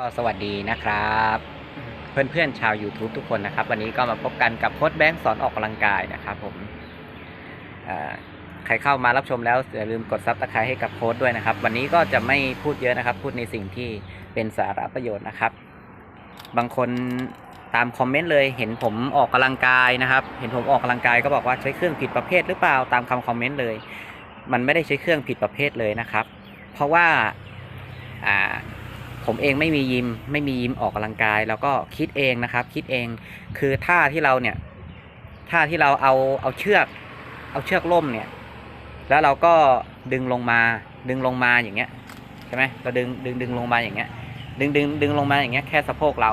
ก็สวัสดีนะครับ เพื่อนๆชาว YouTube ทุกคนนะครับ วันนี้ก็มาพบกันกับโค้ดแบงค์สอนออกกำลังกายนะครับผมใครเข้ามารับชมแล้วอย่าลืมกดซับสไครต์ให้กับโค้ดด้วยนะครับ วันนี้ก็จะไม่พูดเยอะนะครับ พูดในสิ่งที่เป็นสาระประโยชน์นะครับ บางคนตามคอมเมนต์เลยเห็นผมออกกำลังกายนะครับ เห็นผมออกกำลังกายก็บอกว่าใช้เครื่องผิดประเภทหรือเปล่าตามคำคอมเมนต์เลย มันไม่ได้ใช้เครื่องผิดประเภทเลยนะครับ เพราะว่าอ่า ผมเองไม่มียิมไม่มียิมออกกำลังกาย แล้วก็คิดเองนะครับ คิดเองคือท่าที่เราเนี่ยท่าที่เราเอาเอาเชือก เอาเชือกล่มเนี่ย แล้วเราก็ดึงลงมา ดึงลงมาอย่างเงี้ยใช่ไหมเราดึงดึงดึงลงมาอย่างเงี้ย ดึงดึงดึงลงมาอย่างเงี้ยแค่สะโพกเรา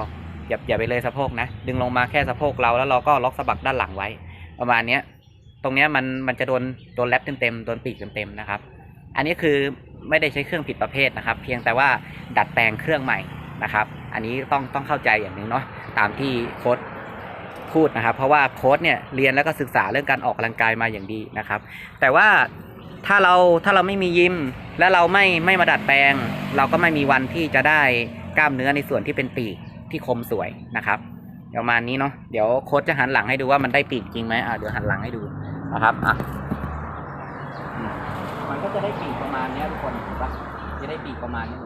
อย่าอย่าไปเลยสะโพกนะดึงลงมาแค่สะโพกเราแล้วเราก็ล็อกสะบักด้านหลังไว้ ประมาณเนี้ยตรงเนี้ยมันมันจะโดนโดนแรปเต็มๆโดนปีกเต็มๆนะครับ อันนี้คือ ไม่ได้ใช้เครื่องผิดประเภทนะครับ เพียงแต่ว่าดัดแปลงเครื่องใหม่นะครับ อันนี้ต้องต้องเข้าใจอย่างหนึ่งเนาะตามที่โค้ดพูดนะครับ เพราะว่าโค้ดเนี่ยเรียนแล้วก็ศึกษาเรื่องการออกกำลังกายมาอย่างดีนะครับ แต่ว่าถ้าเราถ้าเราไม่มียิม และเราไม่ไม่มาดัดแปลง เราก็ไม่มีวันที่จะได้กล้ามเนื้อในส่วนที่เป็นปีกที่คมสวยนะครับเดี๋ยวประมาณนี้เนาะเดี๋ยวโค้ดจะหันหลังให้ดูว่ามันได้ปีกจริงไหมอะเดี๋ยวหันหลังให้ดูนะครับอะ ก็จะได้ปีกประมาณเนี้ยทุกคนเห็นปะจะได้ปีกประมาณนี้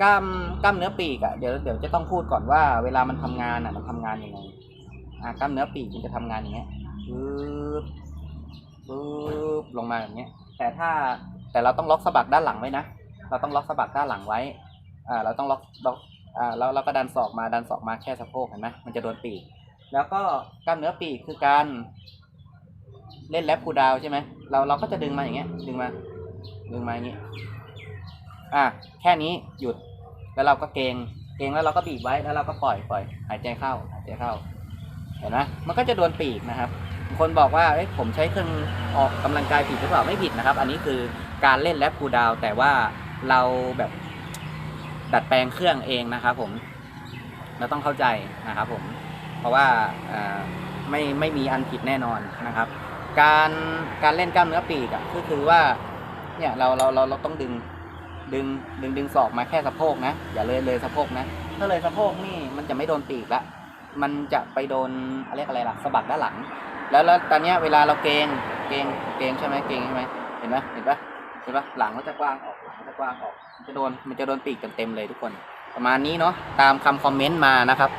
กล้ามกล้ามเนื้อปีกอะเดี๋ยวเดี๋ยวจะต้องพูดก่อนว่า เวลามันทำงานอะมันทำงานยังไงอ่ากล้ามเนื้อปีกมันจะทำงานอย่างเงี้ยปึ๊บปึ๊บลงมาอย่างเงี้ย แต่ถ้าแต่เราต้องล็อกสะบักด้านหลังไว้นะเราต้องล็อกสะบักด้านหลังไว้อ่าเราต้องล็อกล็อกอ่าแล้วเราก็ดันศอกมาดันศอกมาแค่สะโพกเห็นไหมมันจะโดนปีก แล้วก็กล้ามเนื้อปีกคือการ เล่นแรปพูดาวใช่ไหมเราเราก็จะดึงมาอย่างเงี้ย ดึงมา ดึงมาอย่างงี้ อะแค่นี้หยุด แล้วเราก็เกงเกงแล้วเราก็บีบไว้แล้วเราก็ปล่อยปล่อย หายใจเข้าหายใจเข้า เห็นไหมมันก็จะโดนปีกนะครับคนบอกว่าเอ้ยผมใช้เครื่องออกกำลังกายผิดหรือเปล่าไม่ผิดนะครับ อันนี้คือการเล่นแรปพูดาวแต่ว่าเราแบบดัดแปลงเครื่องเองนะครับผมเราต้องเข้าใจนะครับผมเพราะว่าอ่าไม่ไม่มีอันผิดแน่นอนนะครับ การการเล่นกล้ามเนื้อปีกอะก็คือว่าเนี่ยเราเราเราเราต้องดึงดึงดึงดึงศอกมาแค่สะโพกนะ อย่าเลยเลยสะโพกนะ ถ้าเลยสะโพกนี่มันจะไม่โดนปีกละมันจะไปโดนอะไรยกอะไรล่ะสะบักด้านหลัง แล้วแล้วตอนเนี้ยเวลาเราเกงเกงเกงใช่ไหมเกงใช่ไหมเห็นไหมเห็นปะเห็นปะหลังมันจะกว้างออกหลังมันจะกว้างออกมันจะโดนมันจะโดนปีกเต็มๆเลยทุกคน ประมาณนี้เนาะตามคำคอมเมนต์มานะครับ